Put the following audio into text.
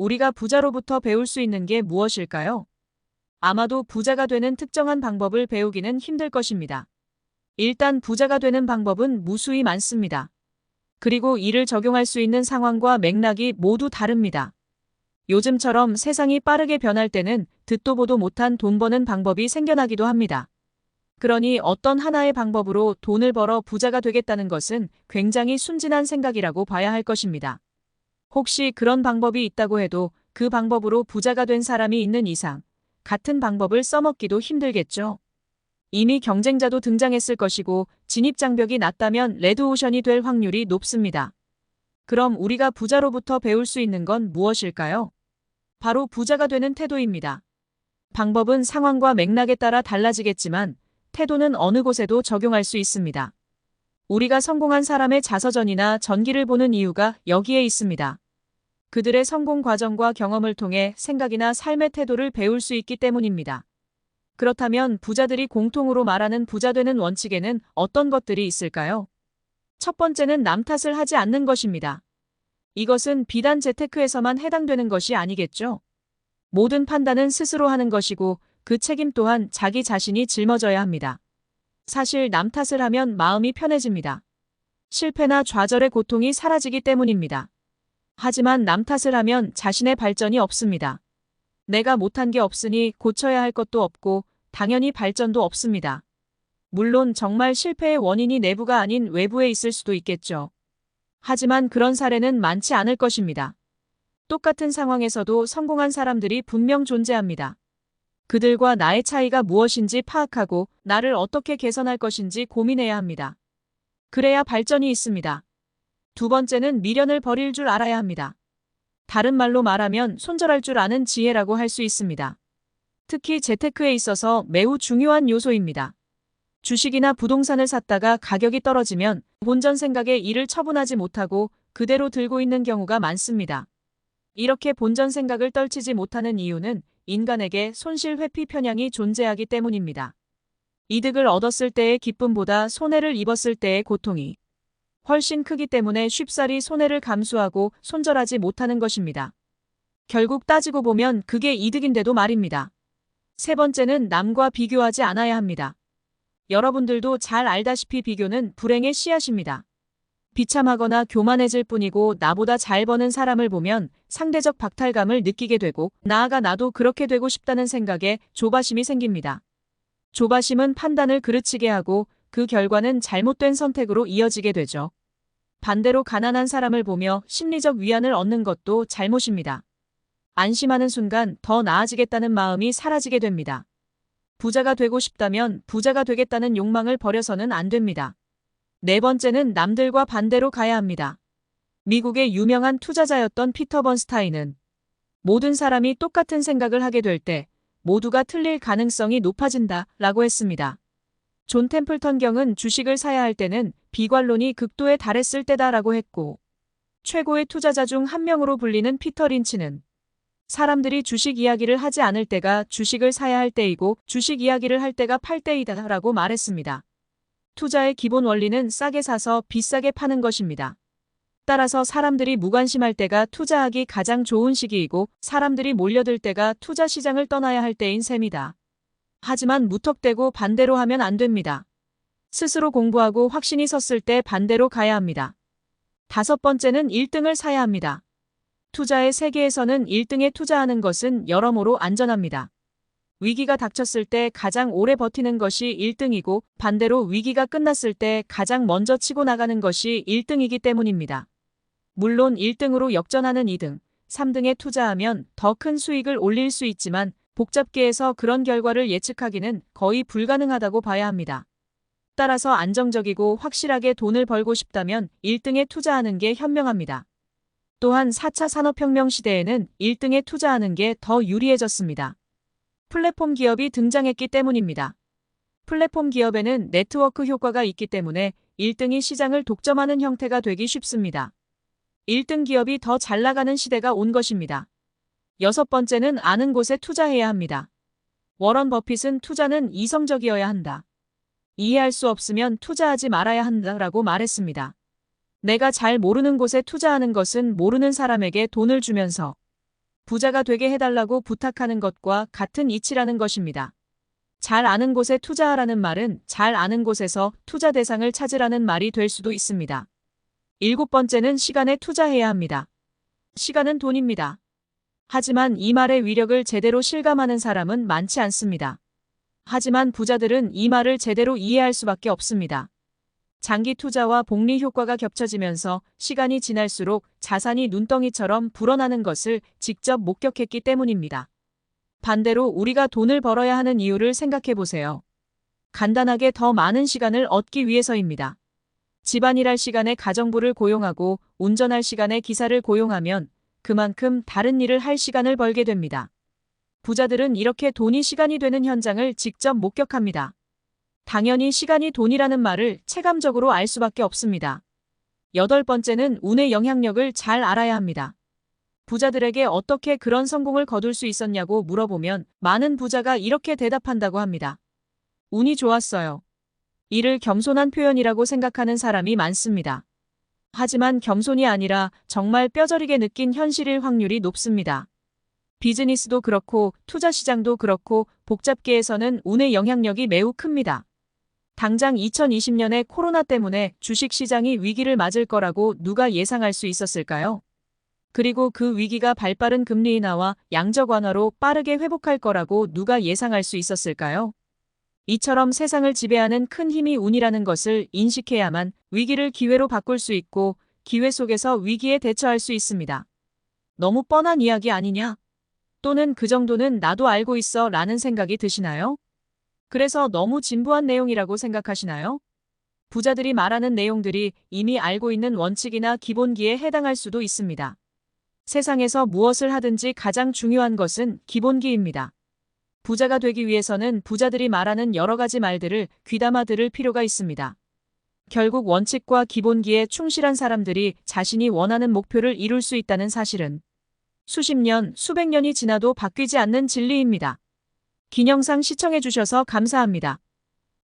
우리가 부자로부터 배울 수 있는 게 무엇일까요? 아마도 부자가 되는 특정한 방법을 배우기는 힘들 것입니다. 일단 부자가 되는 방법은 무수히 많습니다. 그리고 이를 적용할 수 있는 상황과 맥락이 모두 다릅니다. 요즘처럼 세상이 빠르게 변할 때는 듣도 보도 못한 돈 버는 방법이 생겨나기도 합니다. 그러니 어떤 하나의 방법으로 돈을 벌어 부자가 되겠다는 것은 굉장히 순진한 생각이라고 봐야 할 것입니다. 혹시 그런 방법이 있다고 해도 그 방법으로 부자가 된 사람이 있는 이상 같은 방법을 써먹기도 힘들겠죠. 이미 경쟁자도 등장했을 것이고 진입장벽이 낮다면 레드오션이 될 확률이 높습니다. 그럼 우리가 부자로부터 배울 수 있는 건 무엇일까요? 바로 부자가 되는 태도입니다. 방법은 상황과 맥락에 따라 달라지겠지만 태도는 어느 곳에도 적용할 수 있습니다. 우리가 성공한 사람의 자서전이나 전기를 보는 이유가 여기에 있습니다. 그들의 성공 과정과 경험을 통해 생각이나 삶의 태도를 배울 수 있기 때문입니다. 그렇다면 부자들이 공통으로 말하는 부자 되는 원칙에는 어떤 것들이 있을까요? 첫 번째는 남 탓을 하지 않는 것입니다. 이것은 비단 재테크에서만 해당되는 것이 아니겠죠. 모든 판단은 스스로 하는 것이고 그 책임 또한 자기 자신이 짊어져야 합니다. 사실 남 탓을 하면 마음이 편해집니다. 실패나 좌절의 고통이 사라지기 때문입니다. 하지만 남 탓을 하면 자신의 발전이 없습니다. 내가 못한 게 없으니 고쳐야 할 것도 없고 당연히 발전도 없습니다. 물론 정말 실패의 원인이 내부가 아닌 외부에 있을 수도 있겠죠. 하지만 그런 사례는 많지 않을 것입니다. 똑같은 상황에서도 성공한 사람들이 분명 존재합니다. 그들과 나의 차이가 무엇인지 파악하고 나를 어떻게 개선할 것인지 고민해야 합니다. 그래야 발전이 있습니다. 두 번째는 미련을 버릴 줄 알아야 합니다. 다른 말로 말하면 손절할 줄 아는 지혜라고 할 수 있습니다. 특히 재테크에 있어서 매우 중요한 요소입니다. 주식이나 부동산을 샀다가 가격이 떨어지면 본전 생각에 이를 처분하지 못하고 그대로 들고 있는 경우가 많습니다. 이렇게 본전 생각을 떨치지 못하는 이유는 인간에게 손실 회피 편향이 존재하기 때문입니다. 이득을 얻었을 때의 기쁨보다 손해를 입었을 때의 고통이 훨씬 크기 때문에 쉽사리 손해를 감수하고 손절하지 못하는 것입니다. 결국 따지고 보면 그게 이득인데도 말입니다. 세 번째는 남과 비교하지 않아야 합니다. 여러분들도 잘 알다시피 비교는 불행의 씨앗입니다. 비참하거나 교만해질 뿐이고 나보다 잘 버는 사람을 보면 상대적 박탈감을 느끼게 되고 나아가 나도 그렇게 되고 싶다는 생각에 조바심이 생깁니다. 조바심은 판단을 그르치게 하고 그 결과는 잘못된 선택으로 이어지게 되죠. 반대로 가난한 사람을 보며 심리적 위안을 얻는 것도 잘못입니다. 안심하는 순간 더 나아지겠다는 마음이 사라지게 됩니다. 부자가 되고 싶다면 부자가 되겠다는 욕망을 버려서는 안 됩니다. 네 번째는 남들과 반대로 가야 합니다. 미국의 유명한 투자자였던 피터 번스타인은 모든 사람이 똑같은 생각을 하게 될 때 모두가 틀릴 가능성이 높아진다 라고 했습니다. 존 템플턴 경은 주식을 사야 할 때는 비관론이 극도에 달했을 때다 라고 했고 최고의 투자자 중 한 명으로 불리는 피터 린치는 사람들이 주식 이야기를 하지 않을 때가 주식을 사야 할 때이고 주식 이야기를 할 때가 팔 때이다 라고 말했습니다. 투자의 기본 원리는 싸게 사서 비싸게 파는 것입니다. 따라서 사람들이 무관심할 때가 투자하기 가장 좋은 시기이고 사람들이 몰려들 때가 투자 시장을 떠나야 할 때인 셈이다. 하지만 무턱대고 반대로 하면 안 됩니다. 스스로 공부하고 확신이 섰을 때 반대로 가야 합니다. 다섯 번째는 1등을 사야 합니다. 투자의 세계에서는 1등에 투자하는 것은 여러모로 안전합니다. 위기가 닥쳤을 때 가장 오래 버티는 것이 1등이고 반대로 위기가 끝났을 때 가장 먼저 치고 나가는 것이 1등이기 때문입니다. 물론 1등으로 역전하는 2등, 3등에 투자하면 더 큰 수익을 올릴 수 있지만 복잡계에서 그런 결과를 예측하기는 거의 불가능하다고 봐야 합니다. 따라서 안정적이고 확실하게 돈을 벌고 싶다면 1등에 투자하는 게 현명합니다. 또한 4차 산업혁명 시대에는 1등에 투자하는 게 더 유리해졌습니다. 플랫폼 기업이 등장했기 때문입니다. 플랫폼 기업에는 네트워크 효과가 있기 때문에 1등이 시장을 독점하는 형태가 되기 쉽습니다. 1등 기업이 더 잘 나가는 시대가 온 것입니다. 여섯 번째는 아는 곳에 투자해야 합니다. 워런 버핏은 투자는 이성적이어야 한다. 이해할 수 없으면 투자하지 말아야 한다라고 말했습니다. 내가 잘 모르는 곳에 투자하는 것은 모르는 사람에게 돈을 주면서 부자가 되게 해달라고 부탁하는 것과 같은 이치라는 것입니다. 잘 아는 곳에 투자하라는 말은 잘 아는 곳에서 투자 대상을 찾으라는 말이 될 수도 있습니다. 일곱 번째는 시간에 투자해야 합니다. 시간은 돈입니다. 하지만 이 말의 위력을 제대로 실감하는 사람은 많지 않습니다. 하지만 부자들은 이 말을 제대로 이해할 수밖에 없습니다. 장기 투자와 복리 효과가 겹쳐지면서 시간이 지날수록 자산이 눈덩이처럼 불어나는 것을 직접 목격했기 때문입니다. 반대로 우리가 돈을 벌어야 하는 이유를 생각해 보세요. 간단하게 더 많은 시간을 얻기 위해서입니다. 집안일할 시간에 가정부를 고용하고 운전할 시간에 기사를 고용하면 그만큼 다른 일을 할 시간을 벌게 됩니다. 부자들은 이렇게 돈이 시간이 되는 현장을 직접 목격합니다. 당연히 시간이 돈이라는 말을 체감적으로 알 수밖에 없습니다. 여덟 번째는 운의 영향력을 잘 알아야 합니다. 부자들에게 어떻게 그런 성공을 거둘 수 있었냐고 물어보면 많은 부자가 이렇게 대답한다고 합니다. 운이 좋았어요. 이를 겸손한 표현이라고 생각하는 사람이 많습니다. 하지만 겸손이 아니라 정말 뼈저리게 느낀 현실일 확률이 높습니다. 비즈니스도 그렇고 투자 시장도 그렇고 복잡계에서는 운의 영향력이 매우 큽니다. 당장 2020년에 코로나 때문에 주식 시장이 위기를 맞을 거라고 누가 예상할 수 있었을까요? 그리고 그 위기가 발빠른 금리 인하와 양적 완화로 빠르게 회복할 거라고 누가 예상할 수 있었을까요? 이처럼 세상을 지배하는 큰 힘이 운이라는 것을 인식해야만 위기를 기회로 바꿀 수 있고 기회 속에서 위기에 대처할 수 있습니다. 너무 뻔한 이야기 아니냐? 또는 그 정도는 나도 알고 있어 라는 생각이 드시나요? 그래서 너무 진부한 내용이라고 생각하시나요? 부자들이 말하는 내용들이 이미 알고 있는 원칙이나 기본기에 해당할 수도 있습니다. 세상에서 무엇을 하든지 가장 중요한 것은 기본기입니다. 부자가 되기 위해서는 부자들이 말하는 여러 가지 말들을 귀담아 들을 필요가 있습니다. 결국 원칙과 기본기에 충실한 사람들이 자신이 원하는 목표를 이룰 수 있다는 사실은 수십 년, 수백 년이 지나도 바뀌지 않는 진리입니다. 긴 영상 시청해주셔서 감사합니다.